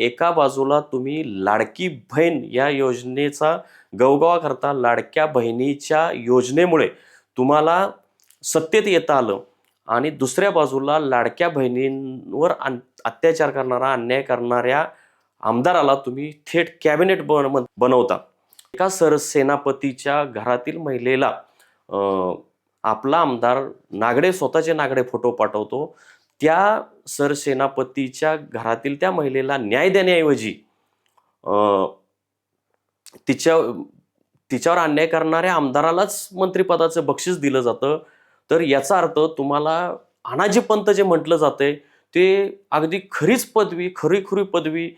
एका बाजूला तुम्ही लाडकी बहीण या योजनेचा गवगवा करता लाडक्या बहिणीच्या योजनेमुळे तुम्हाला सत्तेत येता आलं आणि दुसऱ्या बाजूला लाडक्या बहिणींवर अन- अत्याचार करणारा अन्याय करणाऱ्या आमदाराला तुम्ही थेट कॅबिनेट बन बनवता. एका सरसेनापतीच्या घरातील महिलेला आपला आमदार नागडे स्वतःचे नागडे फोटो पाठवतो. त्या सरसेनापतीच्या घरातील त्या महिलेला न्याय देण्याऐवजी तिच्या तिच्यावर अन्याय करणाऱ्या आमदारालाच मंत्रिपदाचं बक्षीस दिलं जातं. तर याचा अर्थ तुम्हाला अनाजी पंत जे म्हटलं जातंय ते अगदी खरीच पदवी खरीखुरी पदवी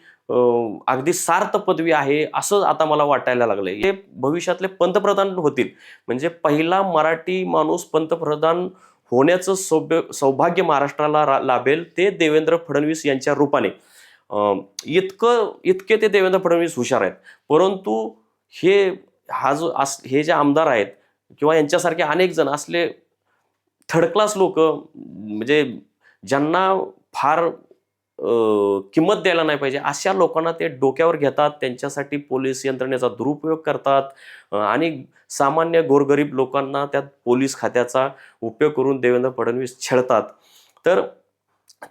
अगदी सार्थ पदवी आहे असं आता मला वाटायला लागलंय. हे भविष्यातले पंतप्रधान होतील. म्हणजे पहिला मराठी माणूस पंतप्रधान होण्याचं सौभ्य सौभाग्य महाराष्ट्राला रा- लाभेल ते देवेंद्र फडणवीस यांच्या रूपाने. इतकं इतके ते देवेंद्र फडणवीस हुशार आहेत. परंतु हे हा जो अस हे जे आमदार आहेत किंवा यांच्यासारखे अनेक जण असले थर्ड क्लास लोक म्हणजे ज्यांना फार किंमत द्यायला नाही पाहिजे. अशा लोकांना ते डोक्यावर घेतात त्यांच्यासाठी पोलीस यंत्रणेचा दुरुपयोग करतात. आणि सामान्य गोरगरीब लोकांना त्यात पोलीस खात्याचा उपयोग करून देवेंद्र फडणवीस छेडतात. तर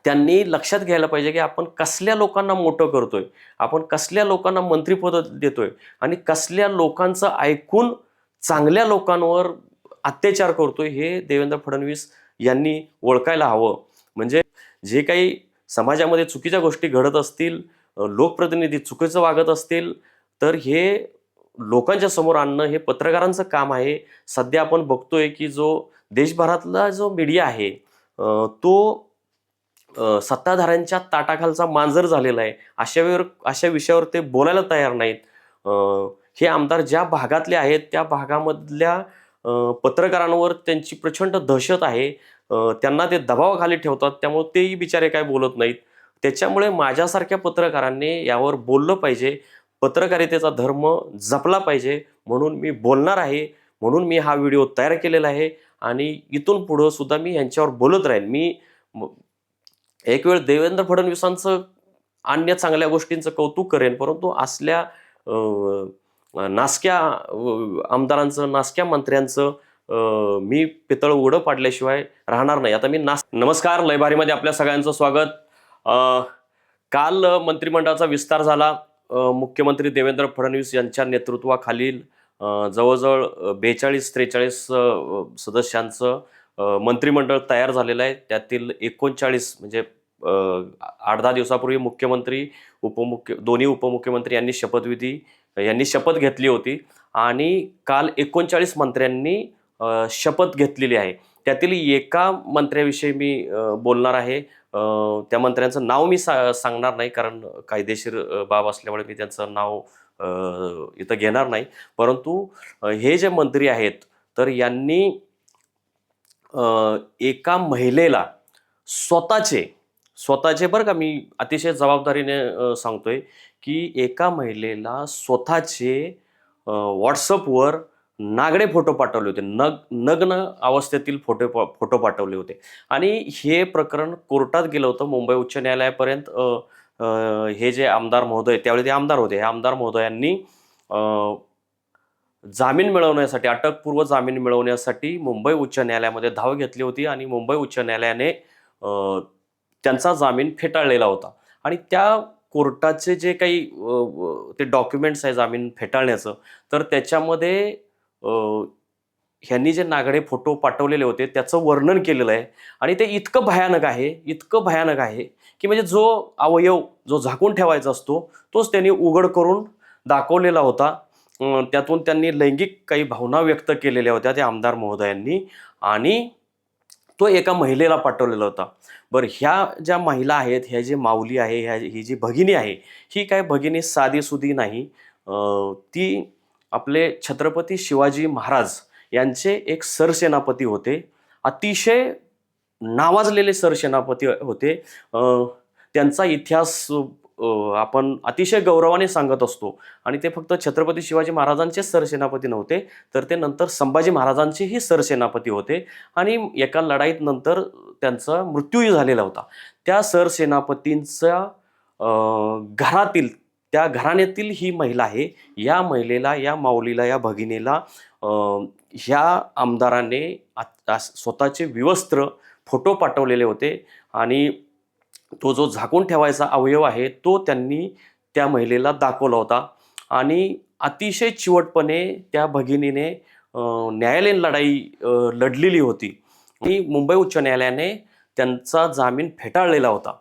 त्यांनी लक्षात घ्यायला पाहिजे की आपण कसल्या लोकांना मोठं करतोय? आपण कसल्या लोकांना मंत्रीपद देतोय? आणि कसल्या लोकांचं ऐकून चांगल्या लोकांवर अत्याचार करतोय हे देवेंद्र फडणवीस यांनी ओळखायला हवं. म्हणजे जे काही समाजामध्ये चुकीच्या गोष्टी घडत असतील लोकप्रतिनिधी चुकीचं वागत असतील तर हे लोकांच्या समोर आणणं हे पत्रकारांचं काम आहे. सध्या आपण बघतोय की जो देशभरातला जो मीडिया आहे तो सत्ताधाऱ्यांच्या ताटाखालचा मांजर झालेला आहे. अशा वेळेवर अशा विषयावर ते बोलायला तयार नाहीत. हे आमदार ज्या भागातले आहेत त्या भागामधल्या पत्रकारांवर त्यांची प्रचंड दहशत आहे. त्यांना ते दबावाखाली ठेवतात त्यामुळे तेही बिचारे काय बोलत नाहीत. त्याच्यामुळे माझ्यासारख्या पत्रकारांनी यावर बोललं पाहिजे. पत्रकारितेचा धर्म जपला पाहिजे. म्हणून मी बोलणार आहे. म्हणून मी हा व्हिडिओ तयार केलेला आहे. आणि इथून पुढं सुद्धा मी यांच्यावर बोलत राहीन. मी म- एक वेळ देवेंद्र फडणवीसांचं अन्य चांगल्या गोष्टींचं कौतुक करेन. परंतु असल्या नासक्या आमदारांचं नासक्या मंत्र्यांचं मी पितळ उघडं पाडल्याशिवाय राहणार नाही. आता मी नास नमस्कार लयबारीमध्ये आपल्या सगळ्यांचं स्वागत. काल मंत्रिमंडळाचा विस्तार झाला. मुख्यमंत्री देवेंद्र फडणवीस यांच्या नेतृत्वाखालील जवळजवळ बेचाळीस त्रेचाळीस सदस्यांचं मंत्रिमंडळ तयार झालेलं आहे. त्यातील एकोणचाळीस म्हणजे आठ दहा दिवसापूर्वी मुख्यमंत्री उपमुख्य दोन्ही उपमुख्यमंत्री यांनी शपथविधी यांनी शपथ घेतली होती. आणि काल एकोणचाळीस मंत्र्यांनी शपथ घेतलेली आहे. त्यातील एका मंत्र्याविषयी मी बोलणार आहे. त्या मंत्र्यांचं नाव मी सा सांगणार नाही कारण कायदेशीर बाब असल्यामुळे मी त्यांचं नाव इथं घेणार नाही. परंतु हे जे मंत्री आहेत तर यांनी एका महिलेला स्वतःचे स्वतःचे बरं का मी अतिशय जबाबदारीने सांगतोय की एका महिलेला स्वतःचे व्हॉट्सअपवर नागडे फोटो पाठवले होते. नग नग्न अवस्थेतील फोटो फोटो पाठवले होते. आणि हे प्रकरण कोर्टात गेलं होतं मुंबई उच्च न्यायालयापर्यंत. हे जे आमदार महोदय त्यावेळी ते आमदार होते. हे आमदार महोदयांनी जामीन मिळवण्यासाठी अटकपूर्व जामीन मिळवण्यासाठी मुंबई उच्च न्यायालयामध्ये धाव घेतली होती आणि मुंबई उच्च न्यायालयाने त्यांचा जामीन फेटाळलेला होता. आणि त्या कोर्टाचे जे काही ते डॉक्युमेंट्स आहे जामीन फेटाळण्याचं तर त्याच्यामध्ये ह्यांनी जे नागडे फोटो पाठवलेले होते त्याचं वर्णन केलेलं आहे. आणि ते इतकं भयानक आहे इतकं भयानक आहे की म्हणजे जो अवयव जो झाकून ठेवायचा असतो तोच त्यांनी उघड करून दाखवलेला होता. त्यातून त्यांनी लैंगिक काही भावना व्यक्त केलेल्या होत्या त्या आमदार महोदयांनी. आणि तो एका महिलेला पाठवलेला होता. बरं ह्या ज्या महिला आहेत ह्या जी माऊली आहे ह्या ही जी भगिनी आहे ही काय भगिनी साधीसुधी नाही. ती आपले छत्रपती शिवाजी महाराज यांचे एक सरसेनापती होते. अतिशय नावाजलेले सरसेनापती होते. त्यांचा इतिहास आपण अतिशय गौरवाने सांगत असतो. आणि ते फक्त छत्रपती शिवाजी महाराजांचे सरसेनापती नव्हते तर ते नंतर संभाजी महाराजांचेही सरसेनापती होते. आणि एका लढाईत नंतर त्यांचा मृत्यूही झालेला होता. त्या सरसेनापतींचा घरातील त्या घराण्यातील ही महिला आहे या महिलेला या माऊलीला या भगिनीला ह्या आमदाराने स्वतःचे विवस्त्र फोटो पाठवलेले होते आणि तो जो झाकून ठेवायचा अवयव आहे तो त्यांनी त्या महिलेला दाखवला होता आणि अतिशय चिवटपणे त्या भगिनीने न्यायालयीन लढाई लढलेली होती. आणि मुंबई उच्च न्यायालयाने त्यांचा जामीन फेटाळलेला होता.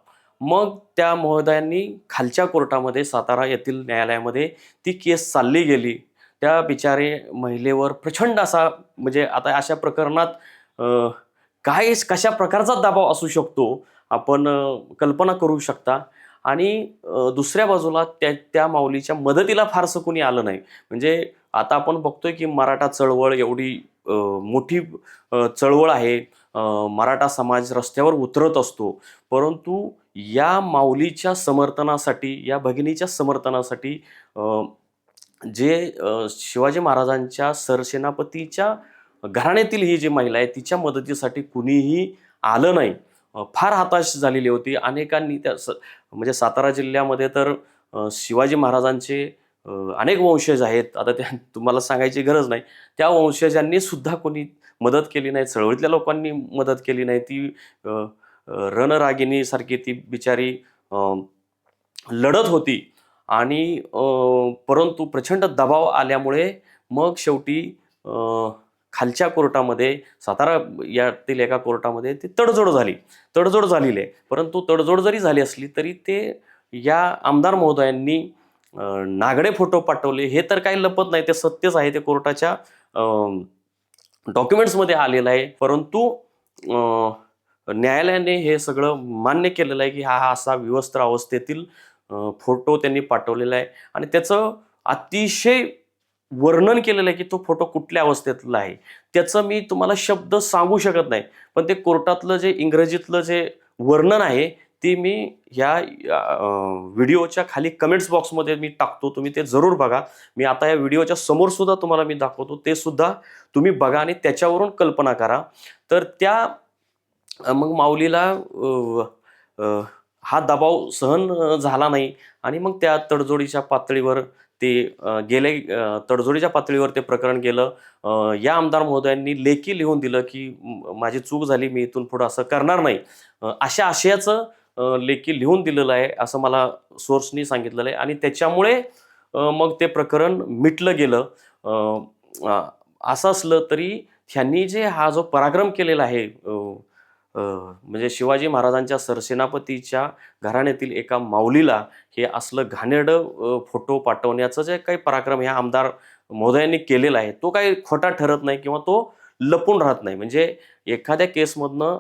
मग त्या महोदयांनी खालच्या कोर्टामध्ये सातारा येथील न्यायालयामध्ये ती केस चालली गेली. त्या बिचारे महिलेवर प्रचंड असा म्हणजे आता अशा प्रकरणात काय कशा प्रकारचा दबाव असू शकतो आपण कल्पना करू शकता. आणि दुसऱ्या बाजूला त्या त्या माऊलीच्या मदतीला फारसं कोणी आलं नाही. म्हणजे आता आपण बघतोय की मराठा चळवळ एवढी मोठी चळवळ आहे. मराठा समाज रस्त्यावर उतरत असतो. परंतु या माऊलीच्या समर्थनासाठी या भगिनीच्या समर्थनासाठी जे शिवाजी महाराजांच्या सरसेनापतीच्या घराण्यातील ही जी महिला आहे तिच्या मदतीसाठी कुणीही आलं नाही. फार हताश झालेली होती. अनेकांनी त्या स म्हणजे सातारा जिल्ह्यामध्ये तर शिवाजी महाराजांचे अनेक वंशज आहेत. आता त्या तुम्हाला सांगायची गरज नाही. त्या वंशजांनी सुद्धा कोणी मदत केली नाही. चळवळीतल्या लोकांनी मदत केली नाही. ती रणरागिणीसारखी ती बिचारी लढत होती. आणि परंतु प्रचंड दबाव आल्यामुळे मग शेवटी खालच्या कोर्टामध्ये सातारा यातील एका कोर्टामध्ये ती तडजोड झाली. तडजोड झालेली. आहे परंतु तडजोड जरी झाली असली तरी ते या आमदार महोदयांनी नागडे फोटो पाठवले. हे तर काही लपत नाही. ते सत्यच आहे. ते कोर्टाच्या डॉक्युमेंट्समध्ये आलेलं आहे. परंतु न्यायालयाने हे सगळं मान्य केलेलं आहे की हा हा असा विवस्त्र अवस्थेतील फोटो त्यांनी पाठवलेला आहे. आणि त्याचं अतिशय वर्णन केलेलं आहे की तो फोटो कुठल्या अवस्थेतला आहे. त्याचं मी तुम्हाला शब्द सांगू शकत नाही. पण ते कोर्टातलं जे इंग्रजीतलं जे वर्णन आहे ती मी ह्या व्हिडिओच्या खाली कमेंट्स बॉक्समध्ये मी टाकतो. तुम्ही ते जरूर बघा. मी आता या व्हिडिओच्या समोर सुद्धा तुम्हाला मी दाखवतो. ते सुद्धा तुम्ही बघा आणि त्याच्यावरून कल्पना करा. तर त्या मग माऊलीला हा दबाव सहन झाला नाही. आणि मग त्या तडजोडीच्या पातळीवर ते गेले तडजोडीच्या पातळीवर ते प्रकरण गेलं. या आमदार महोदयांनी लेखी लिहून दिलं की माझी चूक झाली मी इथून पुढं असं करणार नाही. अशा आशयाचं लेखी लिहून दिलेलं आहे असं मला सोर्सनी सांगितलेलं आहे. आणि त्याच्यामुळे मग ते प्रकरण मिटलं गेलं. असं असलं तरी ह्यांनी जे हा जो पराक्रम केलेला आहे म्हणजे शिवाजी महाराजांच्या सरसेनापतीच्या घराण्यातील एका माऊलीला हे असलं घाणेरडं फोटो पाठवण्याचं जे काही पराक्रम ह्या आमदार महोदयांनी केलेला आहे तो काही खोटा ठरत नाही किंवा तो लपून राहत नाही. म्हणजे एखाद्या केसमधनं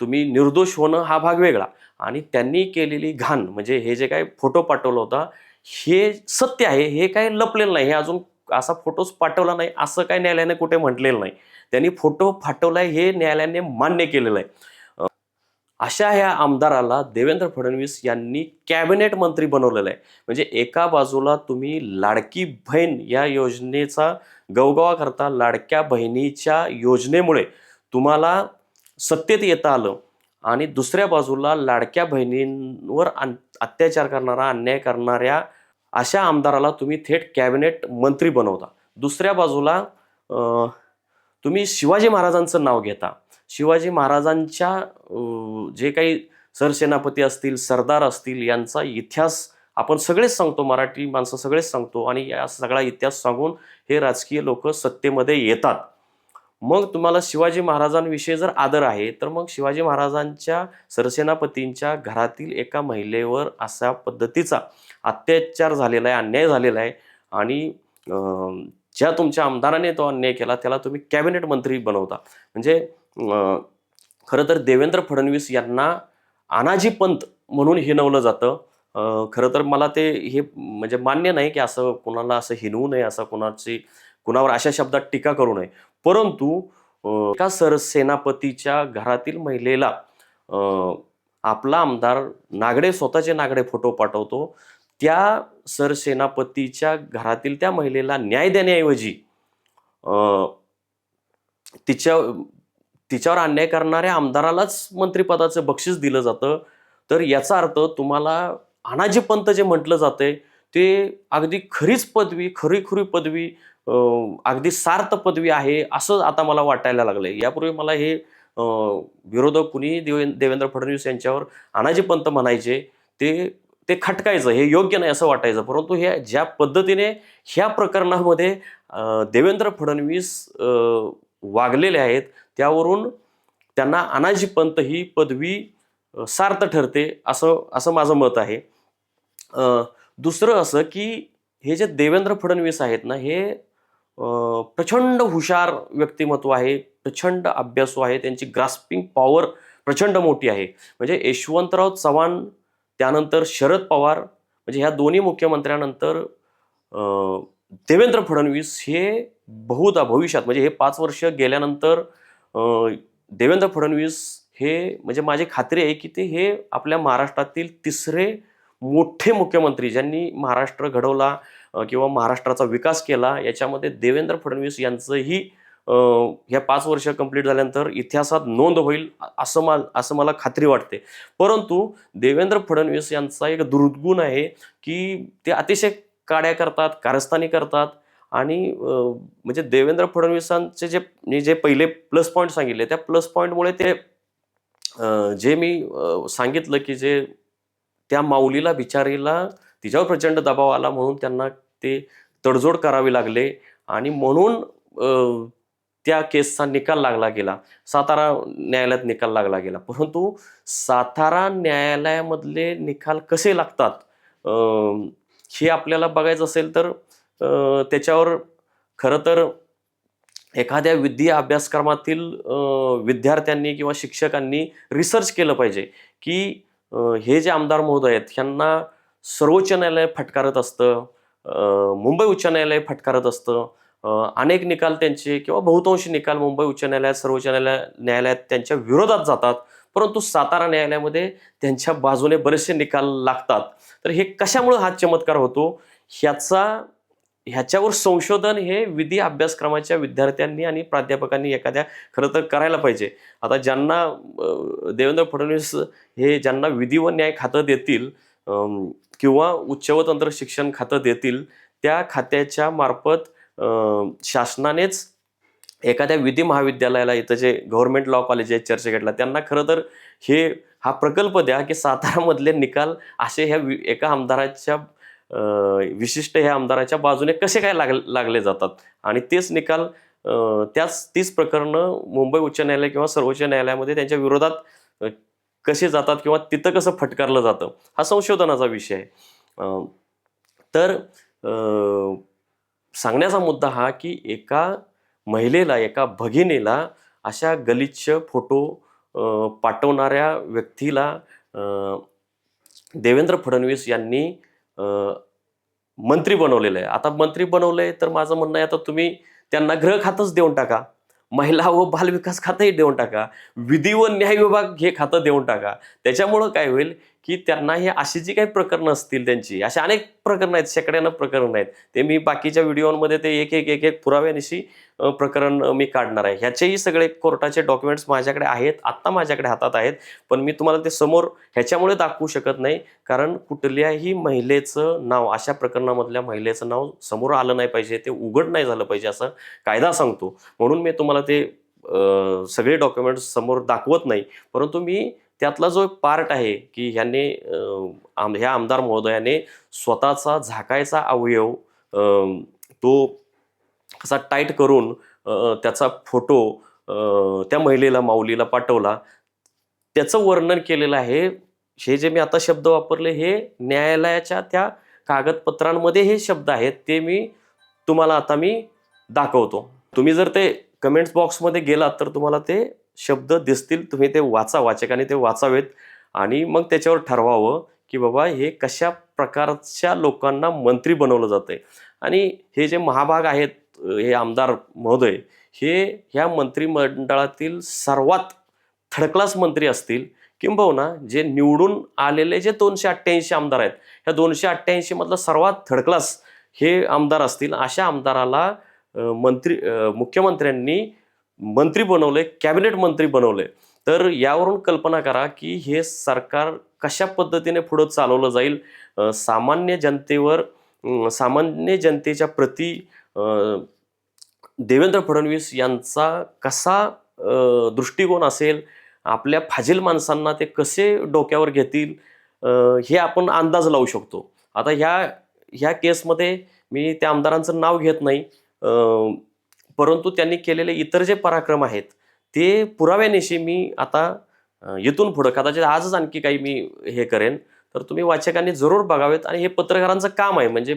तुम्ही निर्दोष होणं हा भाग वेगळा. आणि त्यांनी केलेली घाण म्हणजे हे जे काही फोटो पाठवला होता हे सत्य आहे हे काही लपलेलं नाही हे अजून असा फोटोज पाठवला नाही असं काही न्यायालयाने कुठे म्हटलेलं नाही. त्यांनी फोटो पाठवलाय हे न्यायालयाने मान्य केलेलं आहे. अशा ह्या आमदाराला देवेंद्र फडणवीस यांनी कॅबिनेट मंत्री बनवलेलं आहे. म्हणजे एका बाजूला तुम्ही लाडकी बहीण या योजनेचा गवगवा करता लाडक्या बहिणीच्या योजनेमुळे तुम्हाला सत्तेत येता आलं. आणि दुसऱ्या बाजूला लाडक्या बहिणींवर अत्याचार करणारा अन्याय करणाऱ्या अशा आमदाराला तुम्ही थेट कॅबिनेट मंत्री बनवता. दुसऱ्या बाजूला तुम्ही शिवाजी महाराजांचं नाव घेता. शिवाजी महाराजांच्या जे काही सरसेनापती असतील सरदार असतील यांचा इतिहास आपण सगळेच सांगतो मराठी माणसं सगळेच सांगतो आणि या सगळा इतिहास सांगून हे राजकीय लोक सत्तेमध्ये येतात. मग तुम्हाला शिवाजी महाराजांविषयी जर आदर आहे तर मग शिवाजी महाराजांच्या सरसेनापतींच्या घरातील एका महिलेवर अशा पद्धतीचा अत्याचार झालेला आहे अन्याय झालेला आहे आणि ज्या तुमच्या आमदाराने तो अन्याय केला त्याला तुम्ही कॅबिनेट मंत्री बनवता. म्हणजे खरं तर देवेंद्र फडणवीस यांना अनाजी पंत म्हणून हिनवलं जातं. खरं तर मला ते हे म्हणजे मान्य नाही की असं कुणाला असं हिनवू नये असं कुणाची कुणावर अशा शब्दात टीका करू नये. परंतु अं, एका सरसेनापतीच्या घरातील महिलेला आपला आमदार नागडे स्वतःचे नागडे फोटो पाठवतो. त्या सरसेनापतीच्या घरातील त्या महिलेला न्याय देण्याऐवजी तिच्या तिच्यावर अन्याय करणाऱ्या आमदारालाच मंत्रिपदाचं बक्षीस दिलं जातं. तर याचा अर्थ तुम्हाला अनाजी पंत जे म्हटलं जातंय ते अगदी खरीच पदवी खरीखुरी पदवी अगदी सार्थ पदवी आहे असं आता मला वाटायला लागलंय. यापूर्वी मला हे विरोधक कुणी? देवेंद्र फडणवीस यांच्यावर अनाजी पंत म्हणायचे. ते ते खटकायचं हे योग्य नाही असं वाटायचं. परंतु ह्या ज्या पद्धतीने ह्या प्रकरणामध्ये देवेंद्र फडणवीस वागलेले आहेत त्यावरून त्यांना अनाजी पंत ही पदवी सार्थ ठरते असं असं माझं मत आहे. दुसरं असं की हे जे देवेंद्र फडणवीस आहेत ना हे प्रचंड हुशार व्यक्तिमत्व आहे प्रचंड अभ्यासू आहे त्यांची ग्रास्पिंग पॉवर प्रचंड मोठी आहे. म्हणजे यशवंतराव चव्हाण त्यानंतर शरद पवार म्हणजे ह्या दोन्ही मुख्यमंत्र्यानंतर देवेंद्र फडणवीस हे बहुधा भविष्यात म्हणजे हे पाच वर्ष गेल्यानंतर देवेंद्र फडणवीस हे म्हणजे माझी खात्री आहे की ते हे आपल्या महाराष्ट्रातील तिसरे मोठे मुख्यमंत्री ज्यांनी महाराष्ट्र घडवला किंवा महाराष्ट्राचा विकास केला याच्यामध्ये देवेंद्र फडणवीस यांचंही ह्या पाच वर्ष कंप्लीट झाल्यानंतर इतिहासात नोंद होईल असं मा असं मला खात्री वाटते. परंतु देवेंद्र फडणवीस यांचा एक दुर्गुण आहे की ते अतिशय काड्या करतात कारस्थानी करतात आणि म्हणजे देवेंद्र फडणवीसांचे जे मी जे पहिले प्लस पॉईंट सांगितले त्या प्लस पॉईंटमुळे ते जे मी सांगितलं की जे त्या माऊलीला बिचारीला तिच्यावर प्रचंड दबाव आला म्हणून त्यांना ते तडजोड करावी लागले आणि म्हणून त्या केसचा निकाल लागला गेला. सातारा न्यायालयात निकाल लागला गेला. परंतु सातारा न्यायालयामधले निकाल कसे लागतात? हे आपल्याला बघायचं असेल तर त्याच्यावर खरं तर एखाद्या विद्या अभ्यासक्रमातील विद्यार्थ्यांनी किंवा शिक्षकांनी रिसर्च केलं पाहिजे की हे जे आमदार महोदय आहेत ह्यांना सर्वोच्च न्यायालय फटकारत असतं मुंबई उच्च न्यायालय फटकारत असतं. अनेक निकाल त्यांचे किंवा बहुतांशी निकाल मुंबई उच्च न्यायालयात सर्वोच्च न्यायालय न्यायालयात त्यांच्या विरोधात जातात. परंतु सातारा न्यायालयामध्ये त्यांच्या बाजूने बरेचसे निकाल लागतात. तर हे कशामुळे हा चमत्कार होतो? ह्याचा ह्याच्यावर संशोधन हे विधी अभ्यासक्रमाच्या विद्यार्थ्यांनी आणि प्राध्यापकांनी एखाद्या खरं तर करायला पाहिजे. आता ज्यांना देवेंद्र फडणवीस हे ज्यांना विधी व न्याय खातं देतील किंवा उच्च व तंत्र शिक्षण खातं देतील त्या खात्याच्या मार्फत शासनानेच एखाद्या विधी महाविद्यालयाला इथं जे गव्हर्नमेंट लॉ कॉलेज आहेत चर्चगेटला त्यांना खरं तर हे हा प्रकल्प द्या की सातारामधले निकाल असे ह्या वि- एका आमदाराच्या विशिष्ट ह्या आमदाराच्या बाजूने कसे काय लाग लागले जातात? आणि तेच निकाल त्याच तीच प्रकरणं मुंबई उच्च न्यायालय किंवा सर्वोच्च न्यायालयामध्ये त्यांच्या विरोधात कसे जातात किंवा तिथं कसं फटकारलं जातं हा संशोधनाचा विषय आहे. तर सांगण्याचा मुद्दा हा की एका महिलेला एका भगिनीला अशा गलिच्छ फोटो पाठवणाऱ्या व्यक्तीला देवेंद्र फडणवीस यांनी मंत्री बनवलेलं आहे. आता मंत्री बनवलं आहे तर माझं म्हणणं आहे आता तुम्ही त्यांना ग्रह खातंच देऊन टाका. महिला व बालविकास खातंही देऊन टाका. विधी व न्याय विभाग हे खातं देऊन टाका. त्याच्यामुळं काय होईल? की त्यांना हे अशी जी काही प्रकरणं असतील त्यांची अशी अनेक प्रकरणं आहेत शेकड्यानं प्रकरणं आहेत. ते मी बाकीच्या व्हिडिओमध्ये ते एक एक एक एक पुराव्यानिशी प्रकरण मी काढणार आहे. ह्याचेही सगळे कोर्टाचे डॉक्युमेंट्स माझ्याकडे आहेत आत्ता माझ्याकडे हातात आहेत पण मी तुम्हाला ते समोर ह्याच्यामुळे दाखवू शकत नाही कारण कुठल्याही महिलेचं नाव अशा प्रकरणामधल्या महिलेचं नाव समोर आलं नाही पाहिजे ते उघड नाही झालं पाहिजे असं कायदा सांगतो. म्हणून मी तुम्हाला ते सगळे डॉक्युमेंट्स समोर दाखवत नाही परंतु मी त्यातला जो पार्ट आहे की ह्याने आम ह्या आमदार महोदयाने स्वतःचा झाकायचा अवयव तो कसा टाईट करून त्याचा फोटो त्या महिलेला माऊलीला पाठवला. त्याचं वर्णन केलेलं आहे हे जे मी आता शब्द वापरले हे न्यायालयाच्या त्या कागदपत्रांमध्ये हे शब्द आहेत ते मी तुम्हाला आता मी दाखवतो. तुम्ही जर ते कमेंट्स बॉक्समध्ये गेलात तर तुम्हाला ते शब्द दिसतील तुम्ही ते वाचा वाचकाने ते वाचावेत. आणि मग त्याच्यावर ठरवावं की बाबा हे कशा प्रकारच्या लोकांना मंत्री बनवलं जातं आहे आणि हे जे महाभाग आहेत हे आमदार महोदय हे ह्या मंत्रिमंडळातील सर्वात थर्ड क्लास मंत्री असतील किंबहुना जे निवडून आलेले जे दोनशे अठ्ठ्याऐंशी आमदार आहेत ह्या दोनशे अठ्ठ्याऐंशीमधलं सर्वात थर्ड क्लास हे आमदार असतील. अशा आमदाराला मंत्री मुख्यमंत्र्यांनी मंत्री बनवले कॅबिनेट मंत्री बनवले. तर यावरून कल्पना करा की हे सरकार कशा पद्धतीने पुढं चालवलं जाईल? सामान्य जनतेवर सामान्य जनतेच्या प्रती देवेंद्र फडणवीस यांचा कसा दृष्टिकोन असेल? आपल्या फाजील माणसांना ते कसे डोक्यावर घेतील? हे आपण अंदाज लावू शकतो. आता ह्या ह्या केसमध्ये मी त्या आमदारांचं नाव घेत नाही. परंतु त्यांनी केलेले इतर जे पराक्रम आहेत ते पुराव्यानिशी मी आता येथून इथून पुढं कदाचित आजच आणखी काही मी हे करेन तर तुम्ही वाचकांनी जरूर बघावेत आणि हे पत्रकारांचं काम आहे. म्हणजे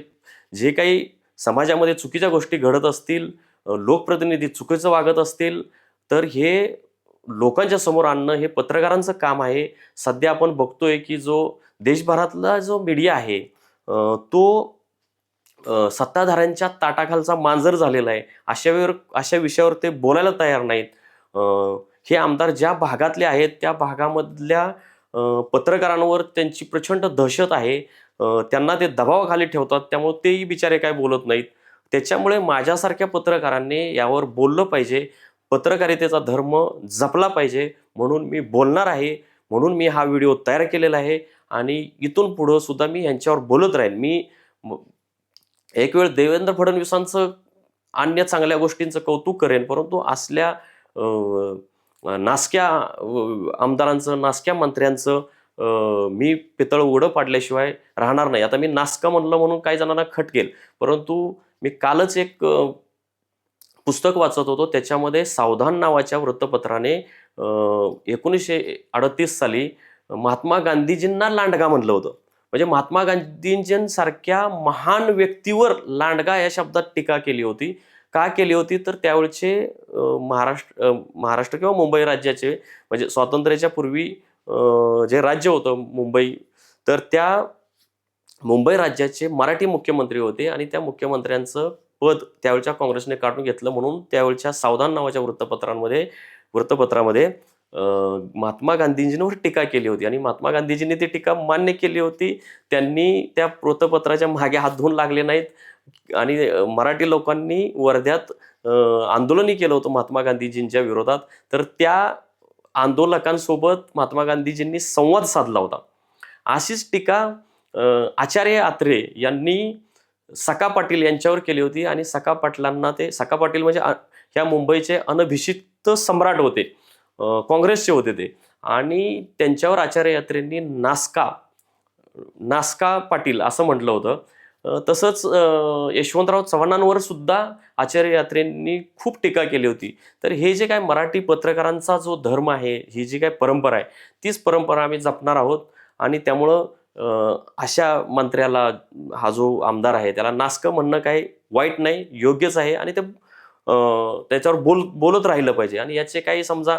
जे काही समाजामध्ये चुकीच्या गोष्टी घडत असतील लोकप्रतिनिधी चुकीचं वागत असतील तर हे लोकांच्या समोर आणणं हे पत्रकारांचं काम आहे. सध्या आपण बघतोय की जो देशभरातला जो मीडिया आहे तो सत्ताधाऱ्यांच्या ताटाखालचा मांजर झालेला आहे. अशा अशा विषयावर ते बोलायला तयार नाहीत. हे आमदार ज्या भागातले आहेत त्या भागामधल्या पत्रकारांवर त्यांची प्रचंड दहशत आहे. त्यांना ते दबावाखाली ठेवतात त्यामुळे तेही बिचारे काय बोलत नाहीत. त्याच्यामुळे माझ्यासारख्या पत्रकारांनी यावर बोललं पाहिजे. पत्रकारितेचा धर्म जपला पाहिजे. म्हणून मी बोलणार आहे. म्हणून मी हा व्हिडिओ तयार केलेला आहे. आणि इथून पुढं सुद्धा मी यांच्यावर बोलत राहीन. मी एक वेळ देवेंद्र फडणवीसांचं अन्य चांगल्या गोष्टींचं कौतुक करेन परंतु असल्या नासक्या आमदारांचं नासक्या मंत्र्यांचं मी पितळ उघडं पाडल्याशिवाय राहणार नाही. आता मी नासका म्हणलं म्हणून काही जणांना खटकेल परंतु मी कालच एक पुस्तक वाचत होतो. त्याच्यामध्ये सावधान नावाच्या वृत्तपत्राने एकोणीसशे अडतीस साली महात्मा गांधीजींना लांडगा म्हणलं होतं. म्हणजे महात्मा गांधीजींसारख्या महान व्यक्तीवर लांडगा या शब्दात टीका केली होती. का केली होती? तर त्यावेळचे महाराष्ट्र महाराष्ट्र किंवा मुंबई राज्याचे म्हणजे स्वातंत्र्याच्या पूर्वी जे राज्य होतं मुंबई तर त्या मुंबई राज्याचे मराठी मुख्यमंत्री होते आणि त्या मुख्यमंत्र्यांचं पद त्यावेळच्या काँग्रेसने काढून घेतलं म्हणून त्यावेळच्या सावधान नावाच्या वृत्तपत्रांमध्ये वृत्तपत्रामध्ये महात्मा गांधीजींवर टीका केली होती. आणि महात्मा गांधीजींनी ती टीका मान्य केली होती. त्यांनी त्या वृत्तपत्राच्या मागे हात धुवून लागले नाहीत. आणि मराठी लोकांनी वर्ध्यात आंदोलनही केलं होतं महात्मा गांधीजींच्या विरोधात. तर त्या आंदोलकांसोबत महात्मा गांधीजींनी संवाद साधला होता. अशीच टीका आचार्य आत्रे यांनी सका पाटील यांच्यावर केली होती. आणि सका पाटलांना ते सका पाटील म्हणजे ह्या मुंबईचे अनभिषिक्त सम्राट होते. काँग्रेसचे होते ते. आणि त्यांच्यावर आचार्य यात्रेंनी नास्का नास्का पाटील असं म्हटलं होतं. तसंच यशवंतराव चव्हाणांवर सुद्धा आचार्य यात्रेंनी खूप टीका केली होती. तर हे जे काय मराठी पत्रकारांचा जो धर्म आहे ही जी काय परंपरा आहे तीच परंपरा आम्ही जपणार आहोत. आणि त्यामुळं अशा मंत्र्याला हा जो आमदार आहे त्याला नास्क म्हणणं काही वाईट नाही योग्यच आहे. आणि ते त्याच्यावर बोल बोलत राहिलं पाहिजे. आणि याचे काही समजा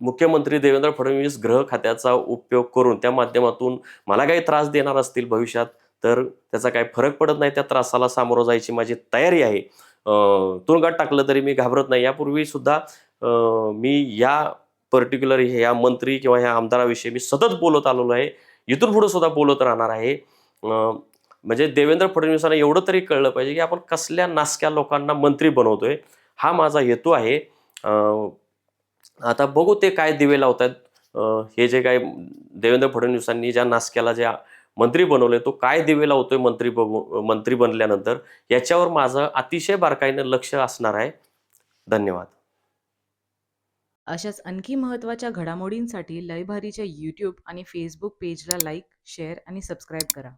मुख्यमंत्री देवेंद्र फडणवीस गृह खात्याचा उपयोग करून त्या माध्यमातून मला काही त्रास देणार असतील भविष्यात तर त्याचा काही फरक पडत नाही त्या त्रासाला सामोरं जायची माझी तयारी आहे. तुरुंगात टाकलं तरी मी घाबरत नाही. यापूर्वी सुद्धा मी या पर्टिक्युलर ह्या मंत्री किंवा ह्या आमदाराविषयी मी सतत बोलत आलेलो आहे. इथून पुढे सुद्धा बोलत राहणार आहे. म्हणजे देवेंद्र फडणवीसांना एवढं तरी कळलं पाहिजे की आपण कसल्या नासक्या लोकांना मंत्री बनवतोय. हा माझा हेतू आहे. आता बघू ते काय दिवे लावतात हे जे काय देवेंद्र फडणवीसांनी ज्या नासक्याला ज्या मंत्री बनवले तो काय दिवे लावतोय मंत्री बघू मंत्री बनल्यानंतर याच्यावर माझं अतिशय बारकाईनं लक्ष असणार आहे. धन्यवाद. अशाच आणखी महत्त्वाच्या घडामोडींसाठी लयभारीच्या यूट्यूब आणि फेसबुक पेजला लाईक शेअर आणि सबस्क्राईब करा.